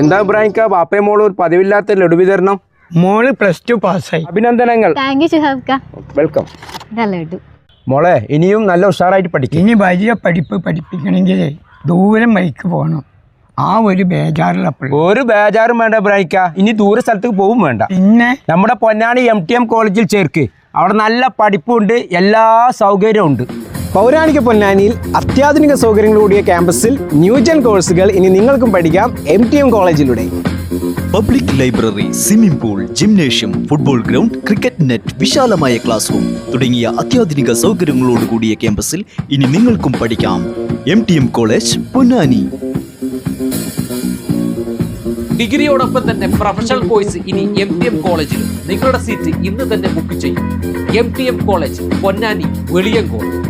എന്താ ഇബ്രാഹിംക്ക ബാപ്പയും മോൾ ഒരു പതിവില്ലാത്ത ലഡു വിതരണം മോൾ പ്ലസ് ടു പാസ്സായി. അഭിനന്ദനങ്ങൾ. താങ്ക് യു ഷിഹാബ്ക്ക വെൽക്കം മോളെ ഇനിയും നല്ല ഉഷാറായിട്ട് പഠിക്കും. ഇനി വലിയ പഠിപ്പ് പഠിപ്പിക്കണമെങ്കിൽ ദൂരം വഴിക്ക് പോകണം. ആ ഒരു ബേജാറിലപ്പോൾ ഒരു ബേജാറും വേണ്ട ഇബ്രാഹിക്ക ഇനി ദൂര സ്ഥലത്തേക്ക് പോവും വേണ്ട. പിന്നെ? നമ്മുടെ പൊന്നാനി എം ടി എം കോളേജിൽ ചേർക്ക്. അവിടെ നല്ല പഠിപ്പുണ്ട് എല്ലാ സൗകര്യവും ഉണ്ട്. പൗരാണിക പൊന്നാനിയിൽ അത്യാധുനിക സൗകര്യങ്ങളോടിയ ക്യാമ്പസിൽ ന്യൂജൻ കോഴ്സുകൾ ഇനി നിങ്ങൾക്കും പഠിക്കാം M T M കോളേജിലൂടെ. Public library swimming pool gymnasium football ground cricket net വിശാലമായ ക്ലാസ് റൂം തുടങ്ങിയ അത്യാധുനിക സൗകര്യങ്ങളോട് കൂടിയ ക്യാമ്പസിൽ ഇനി നിങ്ങൾക്കും പഠിക്കാം. M T M college Ponnani. ഡിഗ്രിയോടൊപ്പം തന്നെ പ്രൊഫഷണൽ കോഴ്സ് ഇനി എം ടി എം കോളേജിൽ നിങ്ങളുടെ സീറ്റ് ഇന്ന് തന്നെ ബുക്ക് ചെയ്യും. M T M college Ponnani Veliyankode.